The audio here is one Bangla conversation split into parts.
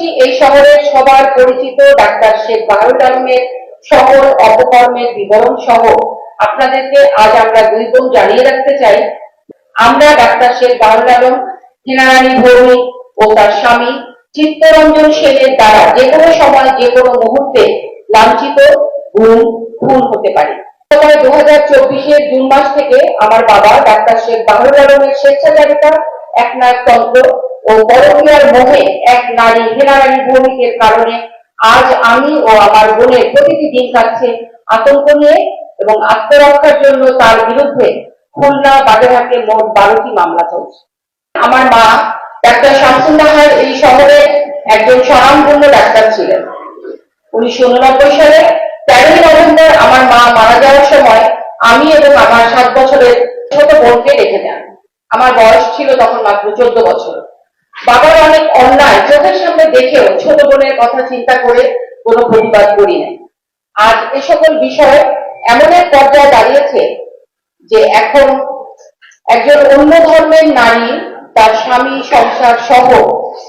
করছি এই শহরের সবার পরিচিত ডাক্তার শেখ বাহারুল আলমের সকল অপকর্মের বিবরণ সহ আপনাদেরকে আজ আমরা দুই বোন জানিয়ে রাখতে চাই। আমরা ডাক্তার শেখ বাহারুল আলম হেনারানী ভৌমিক ও তার স্বামী, চিত্তরঞ্জন সেনের দ্বারা যে কোনো সময়, যে কোনো মুহূর্তে লাঞ্ছিত, গুম, খুন হতে পারে। দু হাজার চব্বিশের জুন মাস থেকে আমার বাবা ডাক্তার শেখ বাহারুল আলমের স্বেচ্ছাচারিতা একনায়কতন্ত্র ও পরকীয়ার মোহে এক নারী হেনারানী ভৌমিকের কারণে আজ আমি ও আমার বোনের প্রতিটি দিন কাটছে আতঙ্ক নিয়ে এবং আত্মরক্ষার জন্য তার বিরুদ্ধে খুলনা বাগেরহাটে মোট বারোটি মামলা চলছে। আমার মা, ডাক্তার শামসুন্নাহার এই শহরে একজন স্বনামধন্য ডাক্তার ছিলেন। উনিশশো উননব্বই সালে তেরোই নভেম্বর আমার মা মারা যাওয়ার সময় আমি এবং আমার সাত বছরের ছোট বোনকে রেখে যান আমার বয়স ছিল তখন মাত্র চোদ্দ বছর। বাবার অনেক অন্যায়, চোখের সামনে দেখেও ছোট বোনের কথা চিন্তা করে কোনো প্রতিবাদ করি নাই। আজ এ সকল বিষয় এমন এক পর্যায়ে দাঁড়িয়েছে যে এখন একজন অন্য ধর্মের নারী, তার স্বামী, সংসার সহ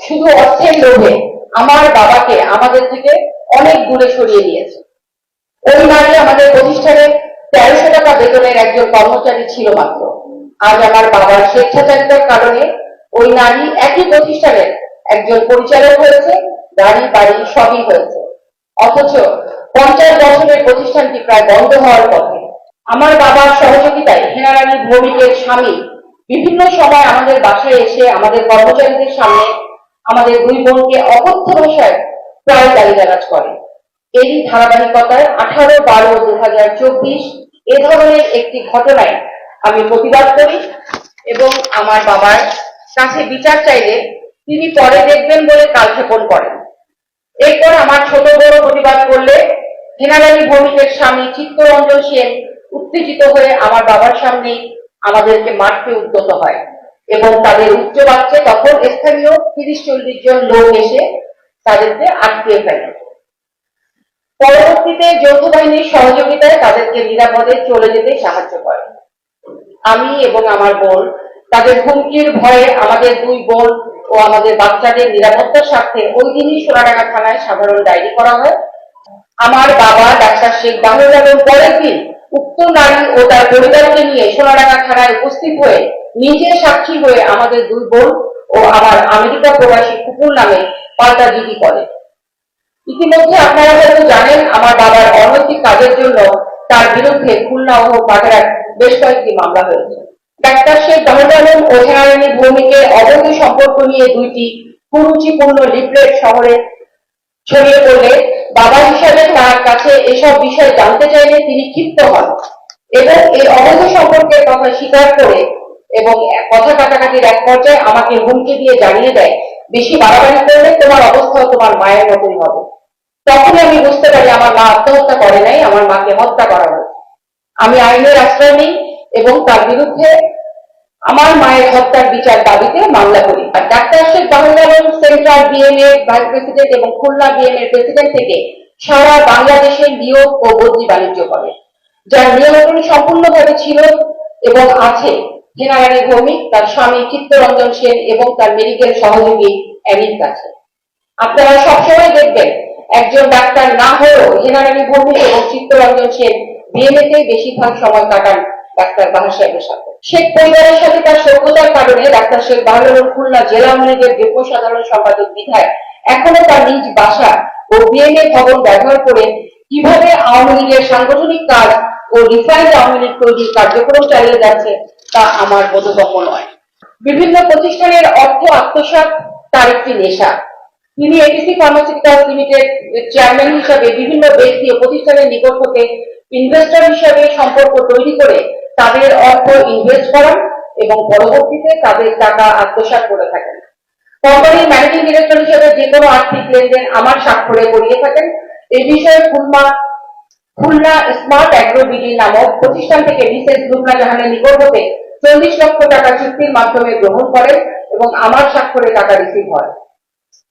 শুধু অর্থের লোভে আমার বাবাকে আমাদের থেকে অনেক দূরে সরিয়ে দিয়েছে ওই নারী আমাদের প্রতিষ্ঠানে তেরোশো টাকা বেতনের একজন কর্মচারী ছিল মাত্র। আজ আমার বাবার স্বেচ্ছাচারিতার কারণে ওই নারী একই প্রতিষ্ঠানের একজন পরিচালক হয়েছে গাড়ি বাড়ি সবই হয়েছে। অথচ পঞ্চাশ বছরের প্রতিষ্ঠানটি প্রায় বন্ধ হওয়ার পথে। আমার বাবার সহযোগিতায় হেনারানী ভৌমিকের স্বামী বিভিন্ন সময় আমাদের বাসায় এসে আমাদের কর্মচারীদের সামনে আমাদের দুই বোনকে অকথ্য ভাষায় প্রায় গালিগালাজ করে। এরই ধারাবাহিকতায় আঠারো বারো দু হাজার চব্বিশ এ ধরনের একটি ঘটনায় আমি প্রতিবাদ করি এবং আমার বাবার কাছে বিচার চাইলে তিনি পরে দেখবেন বলে কালক্ষেপণ করেন। এরপর আমার ছোট বড় প্রতিবাদ করলে হেনারানী ভৌমিকের স্বামী চিত্তরঞ্জন সেন উত্তেজিত হয়ে আমার বাবার সামনে আমাদেরকে মারতে উদ্যত হয় এবং তাদের উচ্চ বাচ্চে তখন স্থানীয় তিরিশ চল্লিশ জন লোক এসে তাদেরকে আটকে ফেলে। পরবর্তীতে যৌথ বাহিনীর সহযোগিতায় তাদেরকে নিরাপদে চলে যেতে সাহায্য করে। আমি এবং আমার বোন তাদের হুমকির ভয়ে আমাদের দুই বোন ও আমাদের বাচ্চাদের নিরাপত্তার স্বার্থে ওই দিনই সোনাডাঙ্গা থানায় সাধারণ ডায়েরি করা হয়। আমার বাবা ডাক্তার শেখ বাহুল আলম পরের দিন উক্ত নারী ও তার পরিবারকে নিয়ে সোনাডাঙ্গা থানায় উপস্থিত হয়ে নিজে সাক্ষী হয়ে আমাদের দুই বোন ও আমার আমেরিকা প্রবাসী কুকুর নামে পাল্টা জিডি করে। ইতিমধ্যে আপনারা হয়তো জানেন, আমার বাবার অনৈতিক কাজের জন্য তার বিরুদ্ধে খুলনা ও বাগেরহাট বেশ কয়েকটি মামলা হয়েছে। ডাক্তার সম্পর্ক নিয়ে দুইটি কুরুচিপূর্ণ শহরে ছড়িয়ে পড়লে বাবা হিসাবে তার কাছে এসব বিষয় জানতে চাইলে তিনি ক্ষিপ্ত হন এবং এই অবৈধ কথা স্বীকার করে এবং কথা কাটাকাটির এক পর্যায়ে আমাকে হুমকি দিয়ে জানিয়ে দেয়, বেশি বাড়াবাড়ি করলে তোমার অবস্থাও তোমার মায়ের মতোই হবে। তখন আমি বুঝতে পারি আমার মা আত্মহত্যা করে নাই, আমার মাকে হত্যা করা আমি আইনের আশ্রয় নিই তার বিরুদ্ধে আমার মায়ের হত্যার বিচার দাবিতে মামলা করি। আর doctor Sheikh Bahul Alam central BMA vice president এবং খুলনা বিএমএ প্রেসিডেন্ট থেকে সারা বাংলাদেশে নিয়োগ ও বদলি বাণিজ্য করে, যার নিয়ন্ত্রণ সম্পূর্ণভাবে ছিল এবং আছে। হেনারানী ভৌমিক, তার স্বামী চিত্তরঞ্জন সেন এবং তার মেডিকেল সহযোগী অ্যানির কাছে। আপনারা সবসময় দেখবেন, একজন ডাক্তার না হয়েও হেনারানী ভৌমিক এবং চিত্তরঞ্জন সেন বিএমএতে বেশিরভাগ সময় কাটান ডাক্তার বাহার সাহেবের সাথে। শেখ পরিবারের সাথে তার সভ্যতার কারণে ডাক্তার শেখ বাহালুর খুলনা জেলা আওয়ামী লীগের যুগ্ম সাধারণ সম্পাদক বিধায় এখনও তার নিজ বাসা ও বিএমএ ভবন ব্যবহার করে কীভাবে আওয়ামী লীগের সাংগঠনিক কাজ ও রিফাইন্ড আওয়ামী লীগ তৈরির কার্যক্রম চালিয়ে যাচ্ছে তা আমার বোধগম্য নয়। বিভিন্ন প্রতিষ্ঠানের অর্থ আত্মসাৎ তার একটি নেশা। তিনি এটিসি ফার্মাসিউটিক্যাল লিমিটেড চেয়ারম্যান হিসাবে বিভিন্ন ব্যক্তি ও প্রতিষ্ঠানের নিকট হতে ইনভেস্টর হিসাবে সম্পর্ক তৈরি করে তাদের অর্থ ইনভেস্ট করান এবং পরবর্তীতে তাদের টাকা আত্মসাৎ করে থাকেন। কোম্পানির ম্যানেজিং ডিরেক্টর হিসেবে যে কোনো আর্থিক লেনদেন আমার স্বাক্ষরে করিয়ে থাকেন। এই বিষয়ে Khulna Khulna smart agro BD নামক প্রতিষ্ঠান থেকে মিসেস দুর্গা জাহানের নিকট হতে চল্লিশ লক্ষ টাকা চুক্তির মাধ্যমে গ্রহণ করেন এবং আমার স্বাক্ষরে টাকা রিসিভ হয়।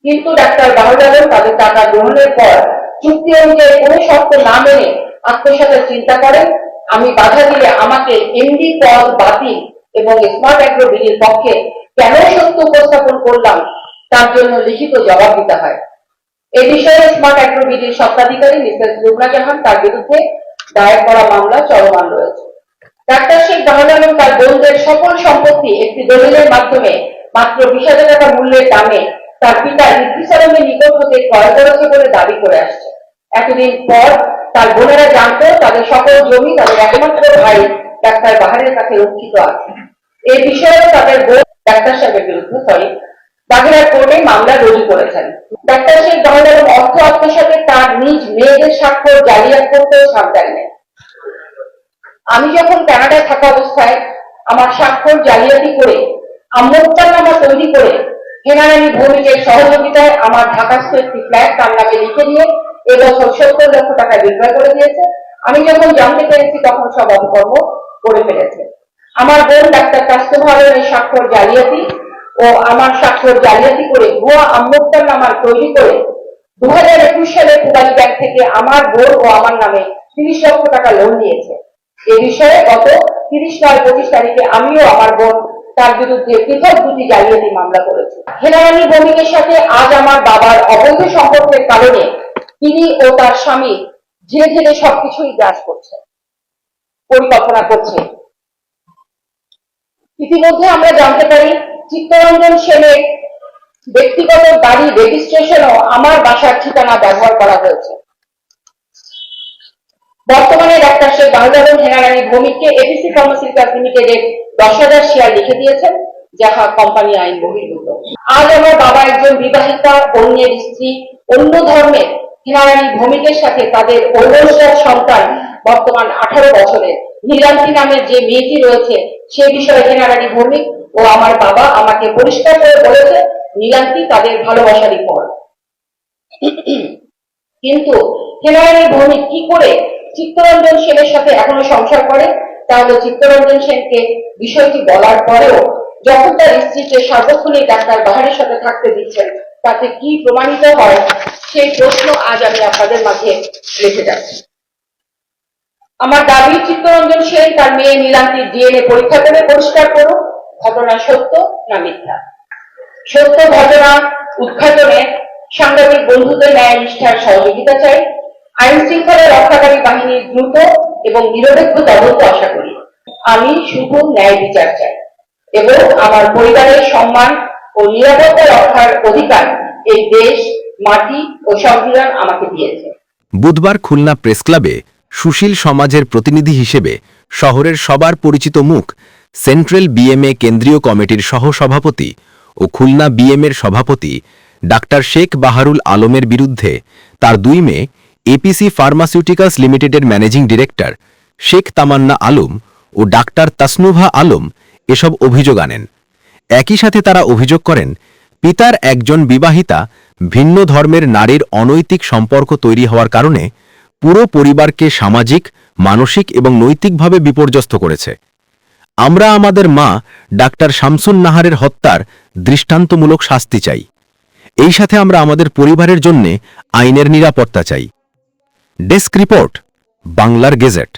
কিন্তু ডাক্তার বাহুল তাদের টাকা গ্রহণের পর চুক্তি অনুযায়ী কোনো শর্ত না মেনে আত্মসাতের চিন্তা করেন আমি বাধা দিলে আমাকে এমডি পদ বাতিল এবং স্মার্ট অ্যাগ্রো বিলির পক্ষে কেন সত্য উপস্থাপন করলাম, তার জন্য লিখিত জবাব দিতে হয়। এ বিষয়ে স্মার্ট অ্যাগ্রোবিডির স্বত্বাধিকারী মিসেস রুবনা জাহান তার বিরুদ্ধে দায়ের করা মামলা চলমান রয়েছে। ডাক্তার শেখ বাহাদুর আলম তার বোনদের সকল সম্পত্তি একটি দলিলের মাধ্যমে মাত্র বিশ হাজার টাকা মূল্যের দামে তার পিতা ইদ্রিস আলমের নিকট হতে ক্রয় করেছে বলে দাবি করে আসছে। এতদিন পর তার বোনেরা জানতো তাদের সকল জমি, তাদের একমাত্র ভাই ডাক্তার বাহারের কাছে রক্ষিত আছে। এই বিষয়ে তাদের বোন ডাক্তার সাহেবের বিরুদ্ধে সরি। বাগেরহাট কোর্টে মামলা রুজু করেছেন। ডাক্তার শেখ বাহাদুর আলম অর্থ আত্মসাতে তার নিজ মেয়েদের স্বাক্ষর জালিয়াত করতেও সাবধান নেন আমি যখন কানাডায় থাকা অবস্থায় আমার স্বাক্ষর জালিয়াতি করে নামা তৈরি করে হেনারানী ভৌমিকের সহযোগিতায় আমার ঢাকাস্থ একটি ফ্ল্যাট তার নামে লিখে দিয়ে এবছর সত্তর লক্ষ টাকা বিক্রয় করে দিয়েছে। আমি যখন জানতে পেরেছি তখন সব অপকর্ম করে ফেলেছে। আমার বোন ডাক্তার কাস্তভা আলমের স্বাক্ষর জালিয়াতি ও আমার স্বাক্ষর জালিয়াতি করে ভুয়া নামার তৈরি করে দু হাজার একুশ সালে পূবালী ব্যাংক থেকে আমার বোন ও আমার নামে তিরিশ লক্ষ টাকা লোন নিয়েছে। এ বিষয়ে গত তিরিশ নয় পঁচিশ তারিখে আমিও আমার বোন তার বিরুদ্ধে পৃথক দুটি জালিয়াতি মামলা করেছি। হেনারানী ভৌমিকের সাথে আজ আমার বাবার অবৈধ সম্পর্কের কারণে তিনি ও তার স্বামী ধীরে ধীরে সবকিছুই গ্রাস করছে, পরিকল্পনা করছে। ইতিমধ্যে আমরা জানতে পারি, চিত্তরঞ্জন সেনের ব্যক্তিগত গাড়ি রেজিস্ট্রেশনও আমার বাসার ঠিকানা ব্যবহার করা হয়েছে। বর্তমানে ডাক্তার শেখ বাহাদুর আলম হেনারানী ভৌমিককে এবিসি ফার্মাসিউটিক্যালস লিমিটেডের দশ হাজার শেয়ার লিখে দিয়েছেন, যাহা কোম্পানি আইন বহির্ভূত। আজ আমার বাবা একজন বিবাহিতা, অন্যের স্ত্রী, অন্য ধর্মের হেনারানী ভৌমিকের সাথে তাদের ঔরসার সন্তান বর্তমান আঠারো বছরের। নীলান্তি নামের যে মেয়েটি রয়েছে, সে বিষয়ে হেনারানী ভৌমিক ও আমার বাবা আমাকে পরিষ্কার করে বলেছে, নীলান্তি তাদের ভালোবাসারই পর। কিন্তু হেনারানী ভৌমিক কি করে চিত্তরঞ্জন সেনের সাথে এখনও সংসার করে, তাহলে চিত্তরঞ্জন সেনকে বিষয়টি বলার পরেও যখন তার স্ত্রীকে সার্বক্ষণিক ডাক্তার বাহারের সাথে থাকতে দিচ্ছেন, তাতে কি প্রমাণিত হয়, সেই প্রশ্ন আজ আমি আপনাদের মাঝে রেখে যাচ্ছি। আমার দাবি, চিত্তরঞ্জন সেন তার মেয়ে নীলান্তির ডিএনএ পরীক্ষা করে পরিষ্কার করুন ঘটনা সত্য না মিথ্যা? সত্য ঘটনা উদ্ঘাটনে সাংবাদিক বন্ধুদের ন্যায় নিষ্ঠার সহযোগিতা চাই। আইন শৃঙ্খলা রক্ষাকারী বাহিনীর দ্রুত এবং নিরপেক্ষ তদন্ত আশা করি। আমি শুধু ন্যায় বিচার চাই এবং আমার পরিবারের সম্মান ও নিরাপত্তা রক্ষার অধিকার এই দেশ, মাটি ও সংবিধান আমাকে দিয়েছে। বুধবার খুলনা প্রেস ক্লাবে সুশীল সমাজের প্রতিনিধি হিসেবে শহরের সবার পরিচিত মুখ সেন্ট্রাল বিএমএ কেন্দ্রীয় কমিটির সহসভাপতি ও খুলনা বিএমএর সভাপতি ডাক্তার শেখ বাহারুল আলমের বিরুদ্ধে তার দুই মেয়ে এপিসি ফার্মাসিউটিক্যালস লিমিটেডের ম্যানেজিং ডিরেক্টর শেখ তামান্না আলম ও ডাক্তার তাসনুভা আলম এসব অভিযোগ আনেন। একই সাথে তারা অভিযোগ করেন, পিতার একজন বিবাহিতা ভিন্ন ধর্মের নারীর অনৈতিক সম্পর্ক তৈরি হওয়ার কারণে পুরো পরিবারকে সামাজিক, মানসিক এবং নৈতিকভাবে বিপর্যস্ত করেছে। আমরা আমাদের মা ডাক্তার শামসুন নাহারের হত্যার দৃষ্টান্তমূলক শাস্তি চাই। এই সাথে আমরা আমাদের পরিবারের জন্যে আইনের নিরাপত্তা চাই। ডেস্ক রিপোর্ট বাংলার গেজেট